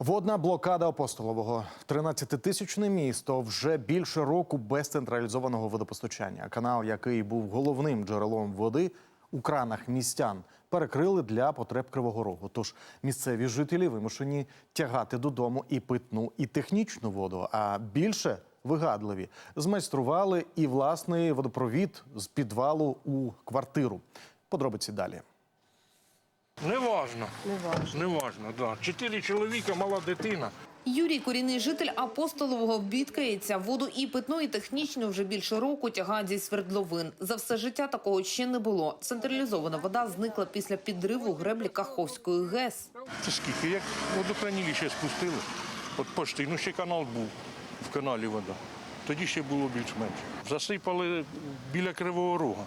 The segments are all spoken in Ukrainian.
Водна блокада апостолового 13-тисячне місто вже більше року без централізованого водопостачання. Канал, який був головним джерелом води у кранах містян, перекрили для потреб Кривого Рогу. Тож місцеві жителі вимушені тягати додому і питну, і технічну воду. А більше вигадливі змайстрували і власний водопровід з підвалу у квартиру. Подробиці далі. Неважно. Неважно. Неважно, да. Чотири чоловіка, мала дитина. Юрій, корінний житель апостолового, бідкається. Воду і питну, і технічну вже більше року тягають зі свердловин. За все життя такого ще не було. Централізована вода зникла після підриву греблі Каховської ГЕС. Це скільки? Як водохранилище спустили, от почти, ну ще канал був, в каналі вода. Тоді ще було більш-менш. Засипали біля Кривого Рога.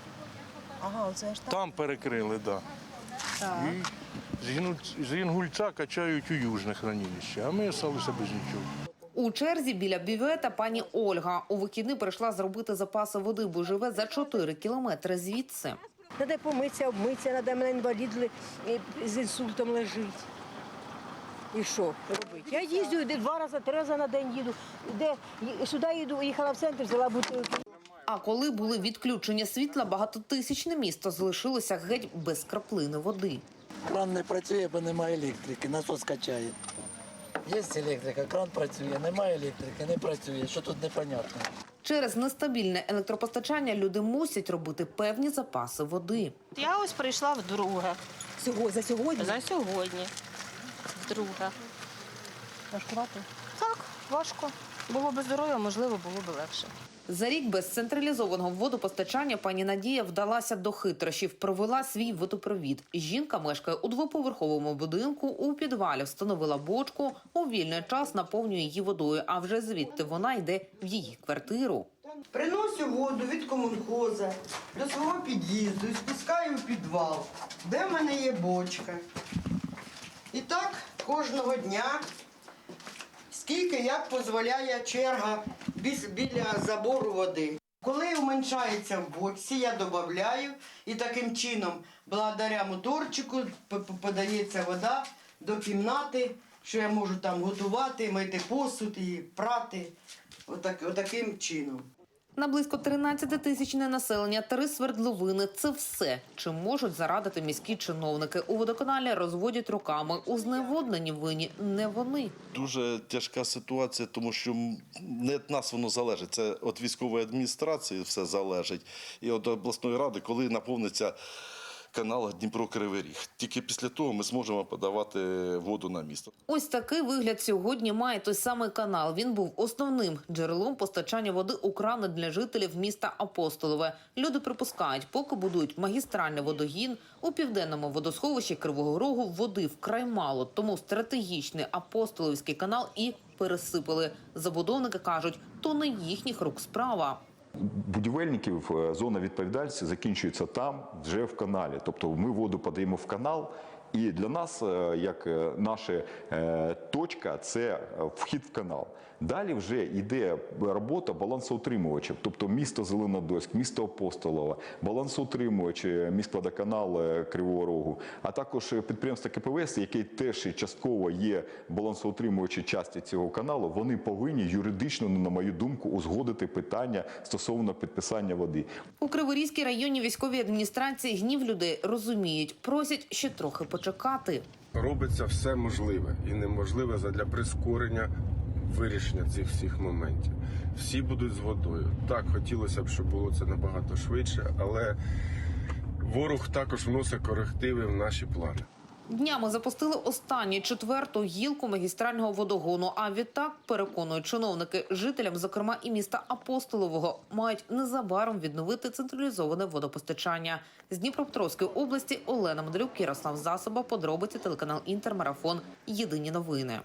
Ага, оце ж так. Там перекрили, так. Да. І з качають у южне хранилище, а ми залишилися без нічого. У черзі біля бювета пані Ольга у вихідні прийшла зробити запаси води, бо живе за 4 кілометри звідси. Треба помитися, обмитися, треба мене інвалід з інсультом лежить. І що робити? Я їздю йду два рази, три рази на день їду. Де, сюди їду, їхала в центр, взяла бутилки. А коли були відключення світла, багатотисячне місто залишилося геть без краплини води. Кран не працює, бо немає електрики, насос качає. Є електрика, кран працює, немає електрики, не працює. Що тут непонятно? Через нестабільне електропостачання люди мусять робити певні запаси води. Я ось прийшла вдруге. Сього, за сьогодні? За сьогодні. Вдруге. Важкувато. Так, важко. Було б здоров'я, можливо, було б легше. За рік без централізованого водопостачання пані Надія вдалася до хитрощів, провела свій водопровід. Жінка мешкає у двоповерховому будинку. У підвалі встановила бочку. У вільний час наповнює її водою. А вже звідти вона йде в її квартиру. Приношу воду від комунхоза до свого під'їзду і спускаю в підвал, де в мене є бочка. І так кожного дня, скільки як дозволяє черга біля забору води. Коли уменшається в бочці, я додаю і таким чином, благодаря моторчику, подається вода до кімнати, що я можу там готувати, мити посуд і прати. Отак, отаким чином. На близько 13 тисячне населення, три свердловини – це все, чим можуть зарадити міські чиновники. У водоканалі розводять руками. У зневодненні винні не вони. Дуже тяжка ситуація, тому що не від нас воно залежить. Це від військової адміністрації все залежить. І від обласної ради, коли наповниться канал Дніпро-Кривий Ріг. Тільки після того ми зможемо подавати воду на місто. Ось такий вигляд сьогодні має той самий канал. Він був основним джерелом постачання води у крани для жителів міста Апостолове. Люди припускають, поки будують магістральний водогін у південному водосховищі Кривого Рогу води вкрай мало. Тому стратегічний апостоловський канал і пересипали. Забудовники кажуть, то не їхніх рук справа. Будівельників е, зона відповідальності закінчується там, вже в каналі. Тобто ми воду подаємо в канал. І для нас, е, як е, наша е, точка, це вхід в канал. Далі вже йде робота балансоутримувачів, тобто місто Зеленодольськ, місто Апостолова, балансоутримувач, міськводоканал Кривого Рогу, а також підприємство КПВС, яке теж частково є балансоутримувачі часті цього каналу. Вони повинні юридично, на мою думку, узгодити питання стосовно підписання води. У Криворізькій районній військовій адміністрації гнів людей розуміють, просять ще трохи почекати. робиться все можливе і неможливе задля прискорення вирішення цих всіх моментів. Всі будуть з водою. Так хотілося б, щоб було це набагато швидше, але ворог також вносить корективи в наші плани. Днями запустили останню четверту гілку магістрального водогону. А відтак переконують чиновники жителям, зокрема і міста Апостолового, мають незабаром відновити централізоване водопостачання з Дніпропетровської області. Олена Мадрюк, Ярослав Засоба, подробиці телеканал Інтермарафон. Єдині новини.